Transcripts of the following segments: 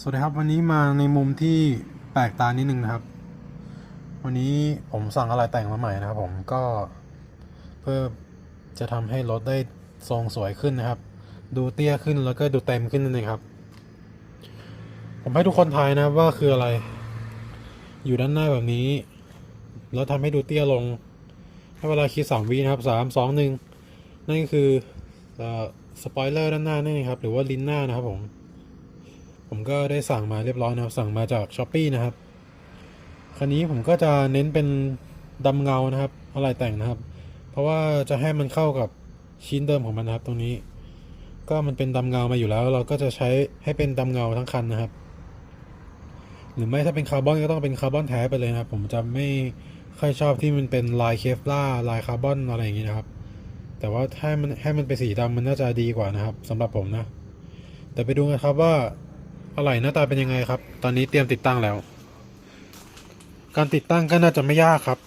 สวัสดีครับวันนี้มาในมุมที่แปลกตานิดนึงนะครับ วันนี้ผมสั่งอะไรแต่งมาใหม่นะครับ ผมก็เพื่อจะทำให้รถได้ทรงสวยขึ้นนะครับ ดูเตี้ยขึ้นแล้วก็ดูเต็มขึ้นนั่นเองครับ ผมให้ทุกคนทายนะว่าคืออะไร อยู่ด้านหน้าแบบนี้ แล้วทำให้ดูเตี้ยลงให้เวลาคิดสามวินะครับสามสองหนึ่งนั่นก็คือสปอยเลอร์ด้านหน้านั่นเองครับ หรือว่าลิ้นหน้านะครับผม ผมก็ได้สั่งมาเรียบร้อยนะครับ สั่งมาจากช้อปปีนะครับ คันนี้ผมก็จะเน้นเป็นดำเงานะครับอะไรแต่งนะครับ เพราะว่าจะให้มันเข้ากับชิ้นเดิมของมันนะครับ ตรงนี้ ก็มันเป็นดำเงามาอยู่แล้ว เราก็จะใช้ให้เป็นดำเงาทั้งคันนะครับ หรือไม่ถ้าเป็นคาร์บอนก็ต้องเป็นคาร์บอนแท้ไปเลยนะครับ ผมจะไม่ค่อยชอบที่มันเป็นลายเคฟล่าลายคาร์บอนอะไรอย่างนี้นะครับ แต่ว่าถ้ามันให้มันเป็นสีดำมันน่าจะดีกว่านะครับสำหรับผมนะ แต่ไปดูกันครับว่า อะไรหน้าตาเป็นยังไงครับ ตอนนี้เตรียมติดตั้งแล้ว การติดตั้งก็น่าจะไม่ยากครับ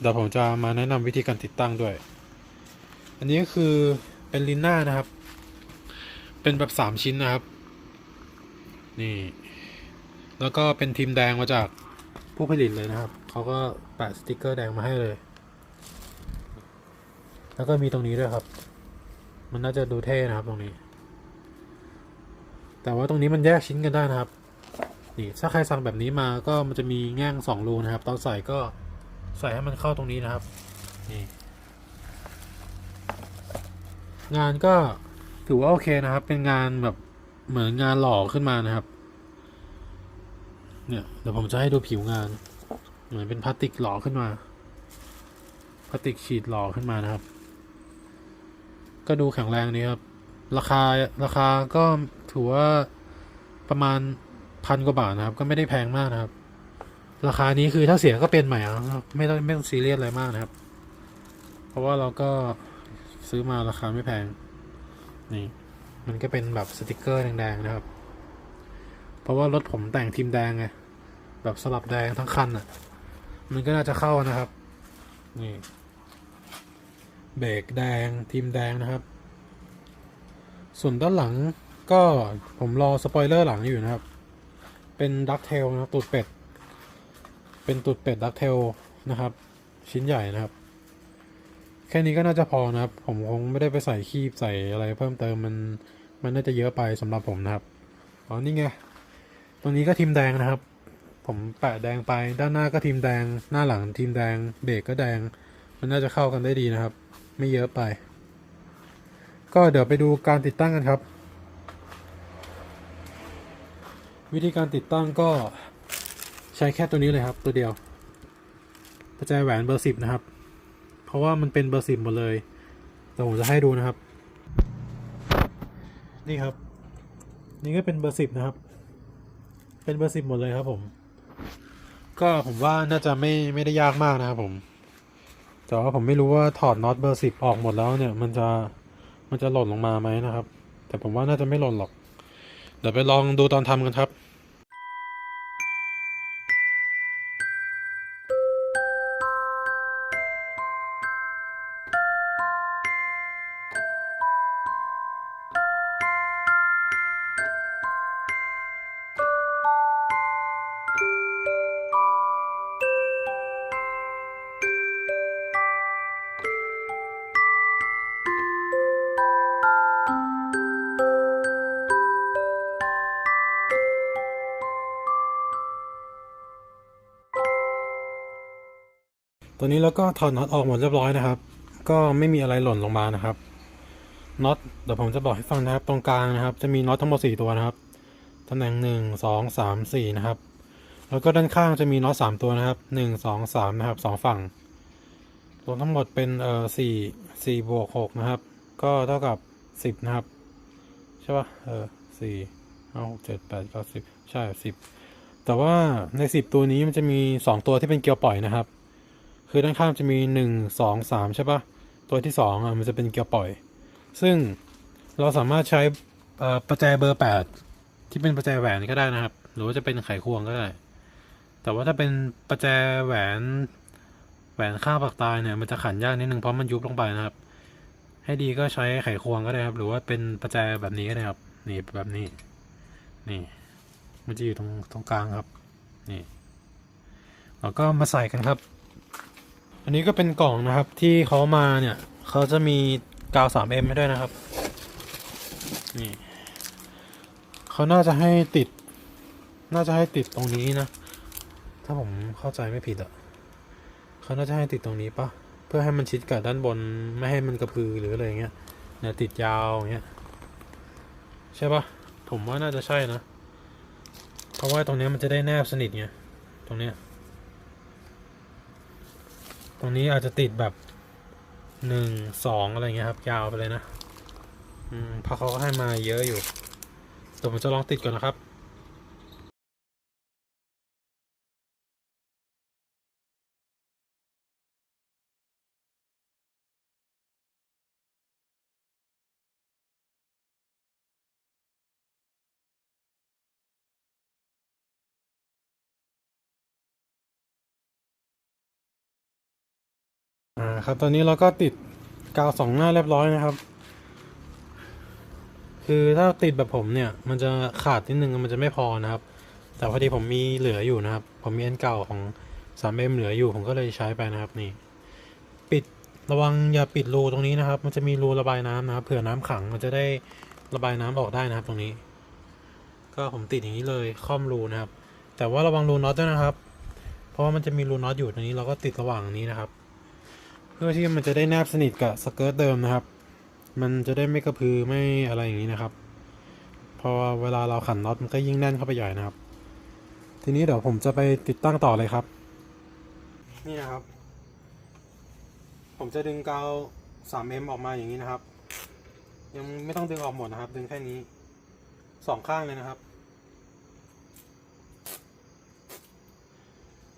เดี๋ยวผมจะมาแนะนำวิธีการติดตั้งด้วย อันนี้ก็คือเป็นลินหน้านะครับ เป็นแบบสามชิ้นนะครับ นี่ แล้วก็เป็นทีมแดงมาจากผู้ผลิตเลยนะครับ เขาก็แปะสติกเกอร์แดงมาให้เลย แล้วก็มีตรงนี้ด้วยครับ มันน่าจะดูเท่นะครับตรงนี้ แต่ว่าตรงนี้มันแยกชิ้นกันได้นะครับนี่ถ้าใครสั่งแบบนี้มาก็มันจะมีแง่งสองรูนะครับ ตอนใส่ก็ใส่ให้มันเข้าตรงนี้นะครับนี่งานก็ถือว่าโอเคนะครับ เป็นงานแบบเหมือนงานหล่อขึ้นมานะครับ เนี่ยเดี๋ยวผมจะให้ดูผิวงาน เหมือนเป็นพลาสติกหล่อขึ้นมาพลาสติกฉีดหล่อขึ้นมานะครับ ก็ดูแข็งแรงดีครับ ราคาราคาก็ถือว่าประมาณพันกว่าบาทนะครับ ก็ไม่ได้แพงมากนะครับ ราคานี้คือถ้าเสียก็เป็นใหม่อะไม่ต้องไม่ต้องซีเรียสอะไรมากนะครับ เพราะว่าเราก็ซื้อมาราคาไม่แพง นี่ มันก็เป็นแบบสติกเกอร์แดงๆนะครับ เพราะว่ารถผมแต่งทีมแดงไงแบบสลับแดงทั้งคันอะ มันก็น่าจะเข้านะครับ นี่เบรกแดงทีมแดงนะครับ ส่วนด้านหลัง ก็ผมรอสปอยเลอร์หลังอยู่นะครับ เป็นดักเทลนะครับตูดเป็ด เป็นตูดเป็ดดักเทลนะครับ ชิ้นใหญ่นะครับ แค่นี้ก็น่าจะพอนะครับ ผมคงไม่ได้ไปใส่คีบใส่อะไรเพิ่มเติมมันมันน่าจะเยอะไปสำหรับผมนะครับอ๋อนี่ไงตรงนี้ก็ทีมแดงนะครับ ผมแปะแดงไปด้านหน้าก็ทีมแดง หน้าหลังทีมแดงเบรกก็แดง มันน่าจะเข้ากันได้ดีนะครับ ไม่เยอะไป ก็เดี๋ยวไปดูการติดตั้งกันครับ วิธีการติดตั้งก็ใช้แค่ตัวนี้เลยครับ ตัวเดียวประแจแหวนเบอร์สิบนะครับ เพราะว่ามันเป็นเบอร์สิบหมดเลยแต่ผมจะให้ดูนะครับ นี่ครับ นี่ก็เป็นเบอร์สิบนะครับ เป็นเบอร์สิบหมดเลยครับ ผม ก็ผมว่าน่าจะไม่ไม่ได้ยากมากนะครับผมแต่ว่าผมไม่รู้ว่าถอดน็อตเบอร์สิบออกหมดแล้วเนี่ย มันจะมันจะหล่นลงมาไหมนะครับ แต่ผมว่าน่าจะไม่หล่นหรอก เดี๋ยวไปลองดูตอนทำกันครับ ตัวนี้เราก็ถอดน็อตออกหมดเรียบร้อยนะครับ ก็ไม่มีอะไรหล่นลงมานะครับน็อตเดี๋ยวผมจะบอกให้ฟังนะครับ ตรงกลางนะครับ จะมีน็อตทั้งหมดสี่ตัวนะครับตำแหน่งหนึ่งสองสามสี่นะครับ แล้วก็ด้านข้างจะมีน็อตสามตัวนะครับหนึ่งสองสามนะครับสองฝั่งรวมทั้งหมดเป็นเอ่อสี่สี่บวกหกนะครับ ก็เท่ากับสิบนะครับ ใช่ป่ะเออสี่ห้าหกเจ็ดแปดก้าสิบใช่สิบแต่ว่าในสิบตัวนี้มันจะมีสองตัวที่เป็นเกลียวปล่อยนะครับ คือด้านข้างจะมีหนึ่งสองสามใช่ปะตัวที่สองอะมันจะเป็นเกียร์ปล่อย ซึ่งเราสามารถใช้ประแจเบอร์แปดที่เป็นประแจแหวนก็ได้นะครับ หรือว่าจะเป็นไขควงก็ได้ แต่ว่าถ้าเป็นประแจแหวนแหวนข้างปากตายเนี่ยมันจะขันยากนิดนึงเพราะมันยุบลงไปนะครับ ให้ดีก็ใช้ไขควงก็ได้ครับ หรือว่าเป็นประแจแบบนี้ก็ได้ครับ นี่แบบนี้ นี่ มันจะอยู่ตรงตรงกลางครับ นี่เราก็มาใส่กันครับ อันนี้ก็เป็นกล่องนะครับที่เขามาเนี่ยเขาจะมีกาว 3M ให้ด้วยนะครับ นี่เขาน่าจะให้ติด น่าจะให้ติดตรงนี้นะ ถ้าผมเข้าใจไม่ผิดอะเขาน่าจะให้ติดตรงนี้ปะเพื่อให้มันชิดกับด้านบนไม่ให้มันกระพือหรืออะไรเงี้ยเนี่ยติดยาวอย่างเงี้ยใช่ปะผมว่าน่าจะใช่นะ เพราะว่าตรงนี้มันจะได้แนบสนิทไงตรงเนี้ย รงนี้อาจจะติดแบบหนึ่งสองอะไรเงี้ยครับ ยาวไปเลยนะ อืมเพราะเขาก็ให้มาเยอะอยู่เดี๋ยวผมจะลองติดก่อนนะครับ ครับ ตอนนี้เราก็ติดกาวสองหน้าเรียบร้อยนะครับ คือถ้าติดแบบผมเนี่ย มันจะขาดนิดนึงมันจะไม่พอนะครับ แต่พอดีผมมีเหลืออยู่นะครับ ผมมีอันเก่าของ 3M เอ็มเหลืออยู่ผมก็เลยใช้ไปนะครับนี่ ปิดระวังอย่าปิดรูตรงนี้นะครับ มันจะมีรูระบายน้ำนะครับเผื่อน้ำขังมันจะได้ระบายน้ำออกได้นะครับ ตรงนี้ ก็ผมติดอย่างนี้เลยค่อมรูนะครับ แต่ว่าระวังรูน็อตด้วยนะครับ เพราะว่ามันจะมีรูน็อตอยู่ตรงนี้เราก็ติดระหว่างนี้นะครับ เพื่อที่มันจะได้แนบสนิทกับสเกิร์ตเดิมนะครับ มันจะได้ไม่กระพือไม่อะไรอย่างนี้นะครับพราะว่าเวลาเราขันน็อตมันก็ยิ่งแน่นเข้าไปใหญ่นะครับ ทีนี้เดี๋ยวผมจะไปติดตั้งต่อเลยครับ นี่นะครับ ผมจะดึงกาว 3M ออกมาอย่างนี้นะครับ ยังไม่ต้องดึงออกหมดนะครับ ดึงแค่นี้สองข้างเลยนะครับ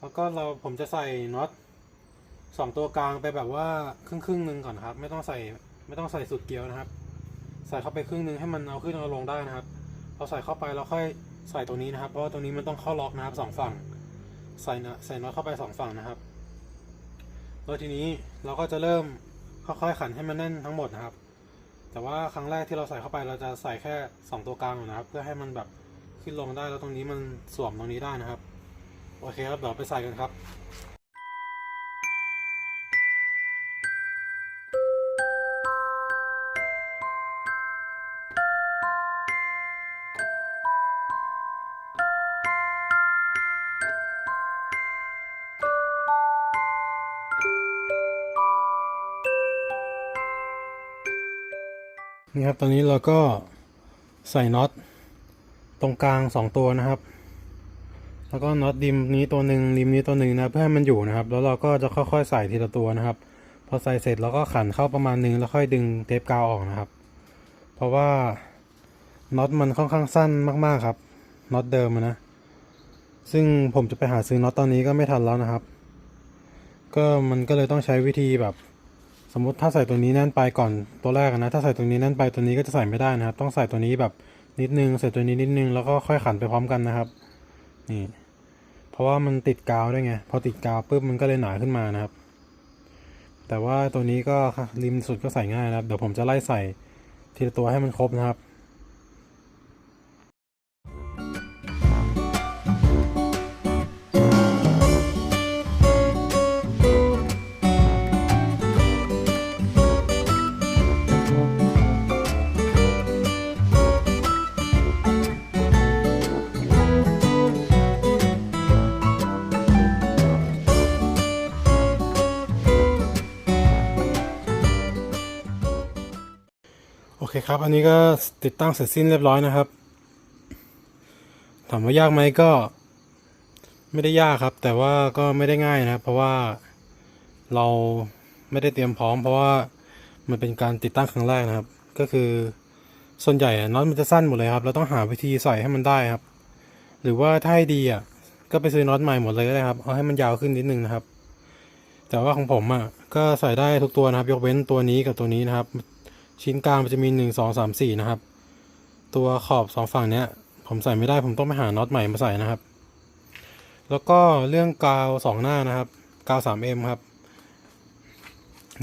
แล้วก็เราผมจะใส่น็อต สองตัวกลางไปแบบว่าครึ่งครึ่งๆหนึ่งก่อนครับ ไม่ต้องใส่ไม่ต้องใส่สุดเกลียวนะครับ ใส่เข้าไปครึ่งหนึ่งให้มันเอาขึ้นเอาลงได้นะครับพอใส่เข้าไปเราค่อยใส่ตัวนี้นะครับ เพราะว่าตัวนี้มันต้องเข้าล็อกนะครับสองฝั่ง ใส่นะใส่น็อตเข้าไปสองฝั่งนะครับแล้วทีนี้เราก็จะเริ่มค่อยๆขันให้มันแน่นทั้งหมดนะครับ แต่ว่าครั้งแรกที่เราใส่เข้าไปเราจะใส่แค่สองตัวกลางนนะครับ เพื่อให้มันแบบขึ้นลงได้แล้วตรงนี้มันสวมตรงนี้ได้นะครับ โอเคครับเดี๋ยวไปใส่กันครับ นี่ครับ ตอนนี้เราก็ใส่น็อตตรงกลางสองตัวนะครับ แล้วก็น็อตริมนี้ตัวหนึ่งริมนี้ตัวหนึ่งนะเพื่อให้มันอยู่นะครับ แล้วเราก็จะค่อยๆใส่ทีละตัวนะครับ พอใส่เสร็จเราก็ขันเข้าประมาณนึงแล้วค่อยดึงเทปกาวออกนะครับ เพราะว่าน็อตมันค่อนข้างสั้นมากๆครับน็อตเดิมนะ ซึ่งผมจะไปหาซื้อน็อตตอนนี้ก็ไม่ทันแล้วนะครับ ก็มันก็เลยต้องใช้วิธีแบบ มมติถ้าใส่ตัวนี้แน่นไปก่อนตัวแรกนะ ถ้าใส่ตัวนี้แน่นไปตัวนี้ก็จะใส่ไม่ได้นะครับ ต้องใส่ตัวนี้แบบนิดนึงใส่ตัวนี้นิดนึงแล้วก็ค่อยขันไปพร้อมกันนะครับ นี่ เพราะว่ามันติดกาวด้วยไง พอติดกาวปุ๊บมันก็เลยหนาขึ้นมานะครับ แต่ว่าตัวนี้ก็ริมสุดก็ใส่ง่ายนะครับ เดี๋ยวผมจะไล่ใส่ทีละตัวให้มันครบนะครับ คครับ อันนี้ก็ติดตั้งเสร็จสิ้นเรียบร้อยนะครับ ถามว่ายากไหมก็ ไม่ได้ยากครับ แต่ว่าก็ไม่ได้ง่ายนะครับ เพราะว่าเราไม่ได้เตรียมพร้อม เพราะว่ามันเป็นการติดตั้งครั้งแรกนะครับ ก็คือส่วนใหญ่อะน็อตมันจะสั้นหมดเลยครับ เราต้องหาวิธีใส่ให้มันได้ครับ หรือว่าถ้าให้ดีอะก็ไปซื้อน็อตใหม่หมดเลยก็ได้ครับเอาให้มันยาวขึ้นนิดนึงนะครับ แต่ว่าของผมอะก็ใส่ได้ทุกตัวนะครับ ยกเว้นตัวนี้กับตัวนี้นะครับ ชิ้นกลางมันจะมีหนึ่งสองสามสี่นะครับ ตัวขอบสองฝั่งเนี้ย ผมใส่ไม่ได้ผมต้องไปหาน็อตใหม่มาใส่นะครับ แล้วก็เรื่องกาวสองหน้านะครับ กาวสามเอ็มครับ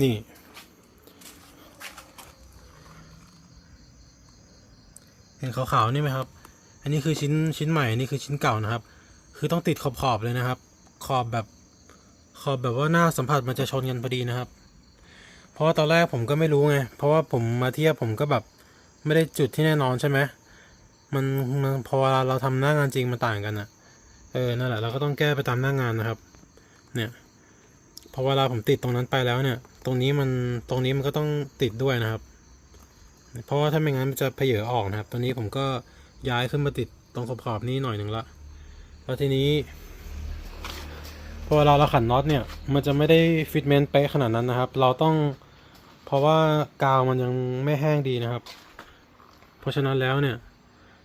นี่ เห็นขาวๆนี่ไหมครับ อันนี้คือชิ้นชิ้นใหม่อันนี้คือชิ้นเก่านะครับ คือต้องติดขอบขอบๆเลยนะครับ ขอบแบบขอบแบบว่าหน้าสัมผัสมันจะชนกันพอดีนะครับ เพราะตอนแรกผมก็ไม่รู้ไง เพราะว่าผมมาเทียบผมก็แบบไม่ได้จุดที่แน่นอนใช่ไหมมันมันพอเวลาเราทำหน้างานจริงมันต่างกันอะเออ นั่นแหละเราก็ต้องแก้ไปตามหน้างานนะครับ เนี่ย พอเวลาผมติดตรงนั้นไปแล้วเนี่ย ตรงนี้มันตรงนี้มันก็ต้องติดด้วยนะครับ เพราะว่าถ้าไม่งั้นมันจะเพเยอออกนะครับ ตอนนี้ผมก็ย้ายขึ้นมาติดตรงขอบๆนี้หน่อยหนึ่งละแล้วทีนี้พอเวลาเราขันน็อตเนี่ย มันจะไม่ได้ฟิตเมนต์เป๊ะขนาดนั้นนะครับ เราต้อง ราะว่ากาวมันยังไม่แห้งดีนะครับ เพราะฉะนั้นแล้วเนี่ย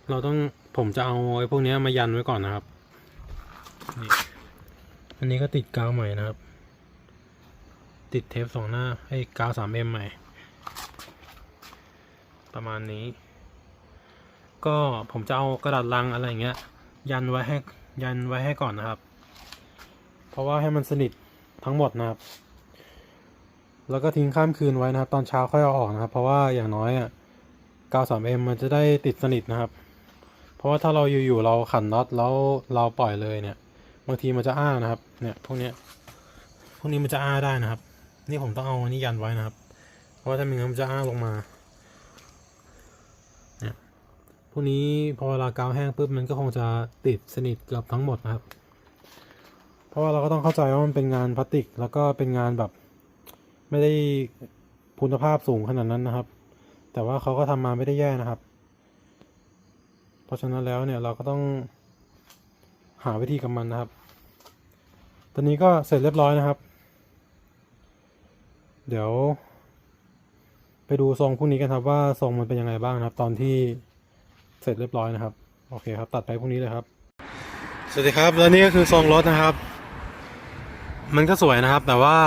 เราต้องผมจะเอาไอ้พวกนี้มายันไว้ก่อนนะครับนี่อันนี้ก็ติดกาวใหม่นะครับ ติดเทปสองหน้าไอ้กาวสามเอ็มใหม่ ประมาณนี้ ก็ผมจะเอากระดาษลังอะไรเงี้ย ยันไว้ให้ยันไว้ให้ก่อนนะครับ เพราะว่าให้มันสนิททั้งหมดนะครับ แล้วก็ทิ้งข้ามคืนไว้นะครับ ตอนเช้าค่อยเอาออกนะครับ เพราะว่าอย่างน้อยอะกาวสามเอ็มมันจะได้ติดสนิทนะครับ เพราะว่าถ้าเราอยู่ๆเราขันน็อตแล้วเราปล่อยเลยเนี่ย บางทีมันจะอ้านะครับเนี่ยพวกเนี้ยพวกนี้มันจะอ้าได้นะครับ นี่ผมต้องเอาอันนี้ยันไว้นะครับ เพราะว่าถ้าไม่งั้นมันจะอ้าลงมาเนี่ยพวกนี้พอเวลากาวแห้งปุ๊บมันก็คงจะติดสนิทเกือบทั้งหมดนะครับ เพราะว่าเราก็ต้องเข้าใจว่ามันเป็นงานพลาสติก แล้วก็เป็นงานแบบ ไม่ได้คุณภาพสูงขนาดนั้นนะครับ แต่ว่าเขาก็ทำมาไม่ได้แย่นะครับ เพราะฉะนั้นแล้วเนี่ยเราก็ต้องหาวิธีกับมันนะครับ ตอนนี้ก็เสร็จเรียบร้อยนะครับ เดี๋ยว ไปดูทรงพวกนี้กันครับว่าทรงมันเป็นยังไงบ้างนะครับ ตอนที่เสร็จเรียบร้อยนะครับ โอเคครับ ตัดไปพวกนี้เลยครับ สวัสดีครับ แล้วนี่ก็คือทรงรถนะครับ มันก็สวยนะครับ แต่ว่า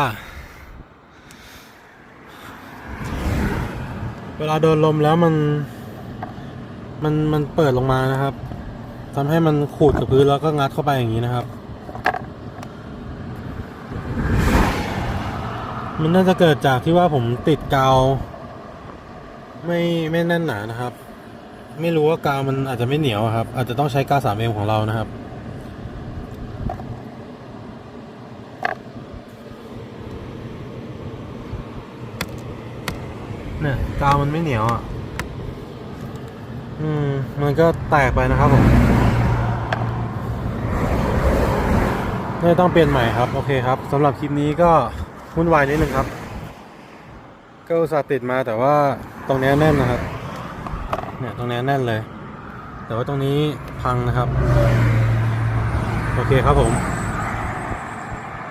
เวลาโดนลมแล้วมัน มันมันเปิดลงมานะครับทำให้มันขูดกับพื้นแล้วก็งัดเข้าไปอย่างนี้นะครับ มันน่าจะเกิดจากที่ว่าผมติดกาว ไม่ไม่แน่นหนานะครับ ไม่รู้ว่ากาวมันอาจจะไม่เหนียวครับ อาจจะต้องใช้กาวสามเอ็มของเรานะครับ เนี่ย กาวมันไม่เหนียวอะ อืม มันก็แตกไปนะครับผมเนี่ยต้องเปลี่ยนใหม่ครับ โอเคครับสำหรับคลิปนี้ก็วุ่นวายนิดนึงครับ ก็อุตส่าห์ติดมาแต่ว่าตรงนี้แน่นนะครับ เนี่ยตรงนี้แน่นเลย แต่ว่าตรงนี้พังนะครับ โอเคครับผม